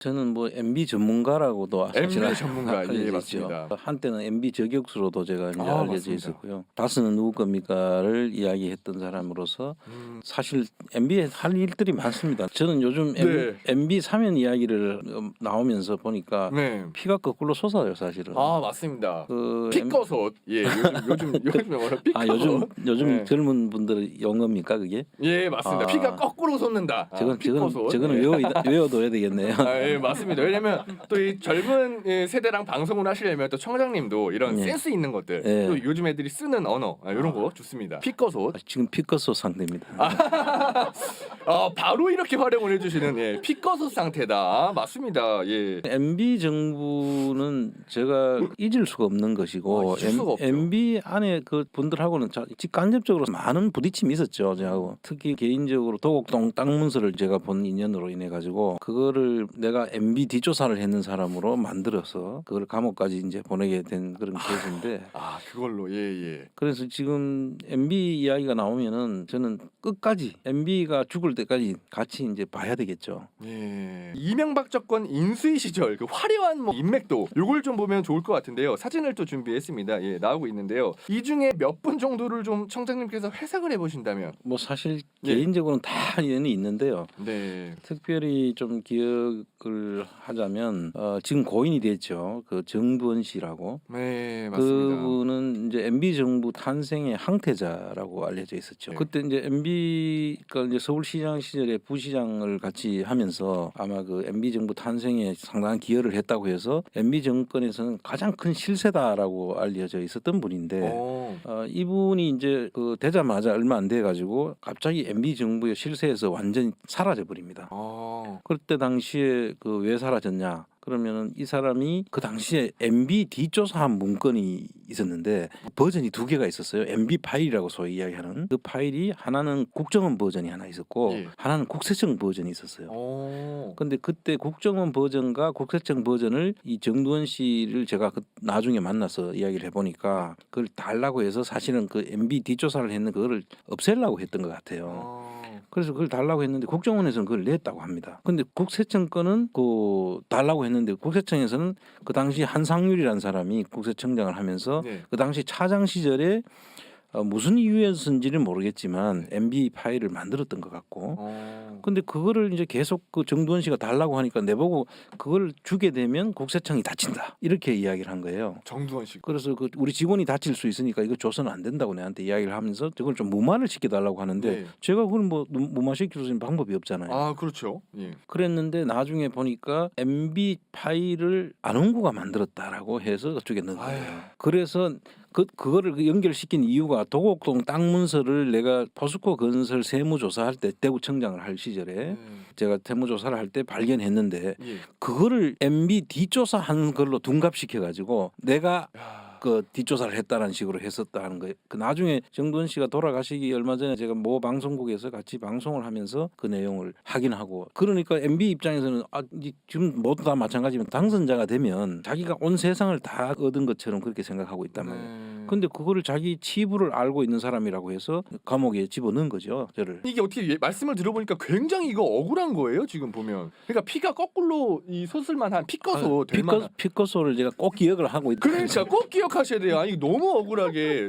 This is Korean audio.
저는 뭐 MB 전문가라고도 MB 사실 전문가, 예. 맞습니다. 한때는 MB 저격수로도 제가 이제 아, 알려져 맞습니다. 있었고요. 다스는 누구 겁니까를 이야기했던 사람으로서 음, 사실 MB에 할 일들이 많습니다. 저는 요즘 네. MB 사면 이야기를 음, 나오면서 보니까 네. 피가 거꾸로 솟아요, 사실은. 아 맞습니다. 그 피꺼솥. 예, 요즘 요즘 요즘에 뭐라 피꺼. 아 요즘 요즘 네. 젊은 분들 영어입니까 그게? 예 맞습니다. 아. 피가 거꾸로 솟는다. 아, 저건 저건 예. 외워 외워둬야 되겠네요. 아, 예, 맞습니다. 왜냐면 또 이 젊은 예, 세대랑 방송을 하시려면 또 청장님도 이런 예. 센스 있는 것들, 예. 또 요즘 애들이 쓰는 언어 아, 이런 거 좋습니다. 피꺼솥. 지금 피커소 상태입니다. 아, 바로 이렇게 활용을 해주시는 예, 피꺼솥 상태다. 맞습니다. 예. MB 정부는 제가 잊을 수가 없는 것이고 아, 잊을 수가 없죠. MB 안에 그 분들하고는 자- 직간접적으로 많은 부딪힘이 있었죠. 저하고 특히 개인적으로 도곡동 땅 문서를 제가 본 인연으로 인해 가지고 그거를 내가 MB 뒷조사를 했는 사람으로 만들어서 그걸 감옥까지 이제 보내게 된 그런 케이스인데 아, 그걸로 예, 예. 그래서 지금 MB 이야기가 나오면은 저는 끝까지 MB가 죽을 때까지 같이 이제 봐야 되겠죠. 예. 이명박 정권 인수위 시절 그 화려한 뭐 인맥도 요걸 좀 보면 좋을 것 같은데요. 사진을 또 준비했습니다. 예, 나오고 있는데요. 이 중에 몇 분 정도를 좀 청장님께서 해석을 해 보신다면. 뭐 사실 예. 개인적으로는 다 연이 있는데요. 네. 특별히 좀 기억을 하자면 어, 지금 고인이 됐죠. 그 정두원 씨라고 네, 맞습니다. 그분은 이제 MB 정부 탄생의 항태자라고 알려져 있었죠. 네. 그때 이제 MB가 이제 서울시장 시절에 부시장을 같이 하면서 아마 그 MB 정부 탄생에 상당한 기여를 했다고 해서 MB 정권에서는 가장 큰 실세다라고 알려져 있었던 분인데 어. 어, 이분이 이제 그 되자마자 얼마 안 돼 가지고 갑자기 MB 정부의 실세에서 완전히 사라져 버립니다. 어. 그때 당시에 그 왜 사라졌냐? 그러면은 이 사람이 그 당시에 MB 뒷조사한 문건이 있었는데 버전이 두 개가 있었어요. MB 파일이라고 소위 이야기하는 그 파일이 하나는 국정원 버전이 하나 있었고 예. 하나는 국세청 버전이 있었어요. 어. 근데 그때 국정원 버전과 국세청 버전을 이 정두원 씨를 제가 그 나중에 만나서 이야기를 해보니까 그걸 달라고 해서 사실은 그 MB 뒷조사를 했는 그거를 없애려고 했던 것 같아요. 어. 그래서 그걸 달라고 했는데 국정원에서는 그걸 냈다고 합니다. 근데 국세청 거는 그 달라고 했는데 국세청에서는 그 당시 한상률이라는 사람이 국세청장을 하면서 네. 그 당시 차장 시절에 어, 무슨 이유였는지는 모르겠지만 MB 파일을 만들었던 것 같고 어. 근데 그거를 이제 계속 그 정두원 씨가 달라고 하니까 내보고 그걸 주게 되면 국세청이 다친다 이렇게 이야기를 한 거예요. 정두원 씨. 그래서 그 우리 직원이 다칠 수 있으니까 이거 줘서는 안 된다고 내한테 이야기를 하면서 저걸 좀 무마를 시켜달라고 하는데 네. 제가 그걸 뭐 무마시킬 수 있는 방법이 없잖아요. 아, 그렇죠. 예. 그랬는데 나중에 보니까 MB 파일을 안홍구가 만들었다라고 해서 그쪽에 넣은 거예요. 아유. 그래서 그 그거를 그 연결시킨 이유가 도곡동 땅 문서를 내가 포스코 건설 세무조사할 때 대구청장을 할 시절에 음. 제가 세무조사를 할 때 발견했는데 예. 그거를 MB 뒷조사한 걸로 둔갑시켜 가지고 내가 야. 그 뒷조사를 했다는 식으로 했었다는 거예요. 그 나중에 정두원 씨가 돌아가시기 얼마 전에 제가 모 방송국에서 같이 방송을 하면서 그 내용을 확인하고 그러니까 MB 입장에서는 아 이- 지금 모두 다 마찬가지면 당선자가 되면 자기가 온 세상을 다 얻은 것처럼 그렇게 생각하고 있단 말이에요. 네. 근데 그거를 자기 치부를 알고 있는 사람이라고 해서 감옥에 집어넣은 거죠, 저를. 이게 어떻게 예- 말씀을 들어보니까 굉장히 이거 억울한 거예요 지금 보면 그러니까 피가 거꾸로 이 솟을만 한 피꺼서 될 만한 피커, 피커소를 제가 꼭 기억을 하고 있다. 그러니까 꼭 기억하셔야 돼요 아니 너무 억울하게